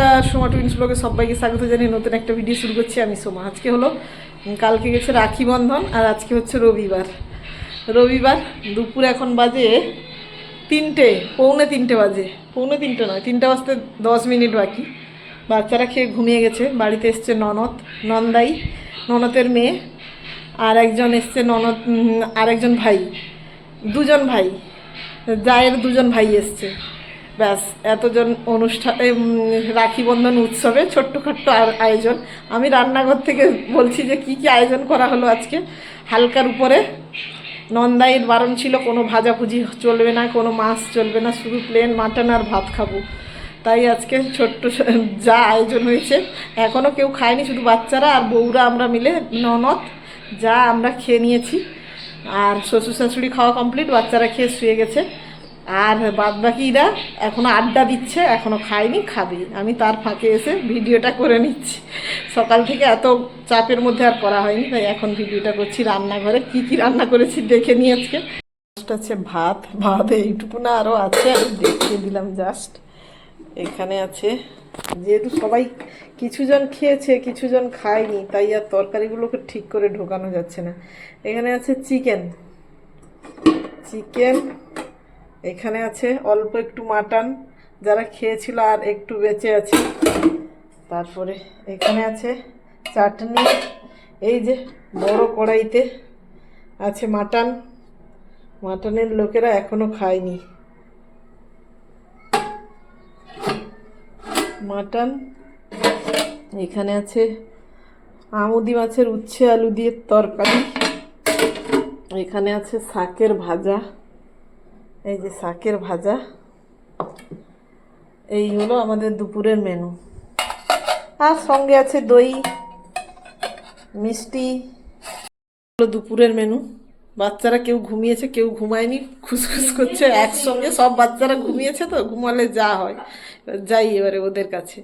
Soma twins ব্লগে সবাইকে স্বাগত জানিয়ে নতুন একটা ভিডিও শুরু করছি আমি সোমা। আজকে হলো কালকে গেছে রাখি বন্ধন আর আজকে হচ্ছে রবিবার। রবিবার দুপুর এখন বাজে তিনটে পৌনে তিনটে বাজে। পৌনে তিনটে নয় তিনটে বাজতে দশ মিনিট বাকি। বাচ্চারা খেয়ে ঘুমিয়ে গেছে। বাড়িতে এসছে ননদ নন্দাই ননদের মেয়ে আর একজন এসছে ননদ উম, আর একজন ভাই দুজন ভাই জায়ের দুজন ভাই এসছে। ব্যাস, এতজন অনুষ্ঠানে রাখি বন্ধন উৎসবে ছোট্টখাট্ট আয়োজন। আমি রান্নাঘর থেকে বলছি যে কি কি আয়োজন করা হলো আজকে। হালকার উপরে নন্দাইয়ের বারণ ছিল, কোনো ভাজাভুজি চলবে না, কোনো মাছ চলবে না, শুধু প্লেন মাটন আর ভাত খাব। তাই আজকে ছোট্ট যা আয়োজন হয়েছে এখনও কেউ খায়নি, শুধু বাচ্চারা আর বউরা আমরা মিলে, ননদ, যা আমরা খেয়ে নিয়েছি। আর শ্বশুর শাশুড়ি খাওয়া কমপ্লিট বাচ্চারা খেয়ে শুয়ে গেছে। আর বাদ বাকিরা এখনও আড্ডা দিচ্ছে, এখনও খায়নি, খাবে। আমি তার ফাঁকে এসে ভিডিওটা করে নিচ্ছি। সকাল থেকে এত চাপের মধ্যে আর করা হয়নি, তাই এখন ভিডিওটা করছি রান্নাঘরে। কি কি রান্না করেছি দেখে নিই আজকে। জাস্ট হচ্ছে ভাত ভাত এইটুকু না আরও আছে, আমি দেখিয়ে দিলাম জাস্ট এখানে আছে, যেহেতু সবাই কিছুজন খেয়েছে, কিছুজন খায়নি, তাই আর তরকারিগুলোকে ঠিক করে ঢোকানো যাচ্ছে না। এখানে আছে চিকেন। চিকেন এখানে আছে অল্প একটু মাটন, যারা খেয়েছিল আর একটু বেঁচে আছে। তারপরে এখানে আছে চাটনি, এই যে বড় কড়াইতে আছে মাটন। মাটনের লোকেরা এখনও খায়নি। মাটন, এখানে আছে আমুদি মাছের উচ্ছে আলু দিয়ে তরকারি। এখানে আছে শাকের ভাজা। এই যে শাকের ভাজা। এই হলো আমাদের দুপুরের মেনু আর সঙ্গে আছে দই, মিষ্টি। হলো দুপুরের মেনু বাচ্চারা কেউ ঘুমিয়েছে, কেউ ঘুমায়নি খুসখুস করছে একসঙ্গে। সব বাচ্চারা ঘুমিয়েছে তো, ঘুমালে যা হয়। যাই এবারে ওদের কাছে।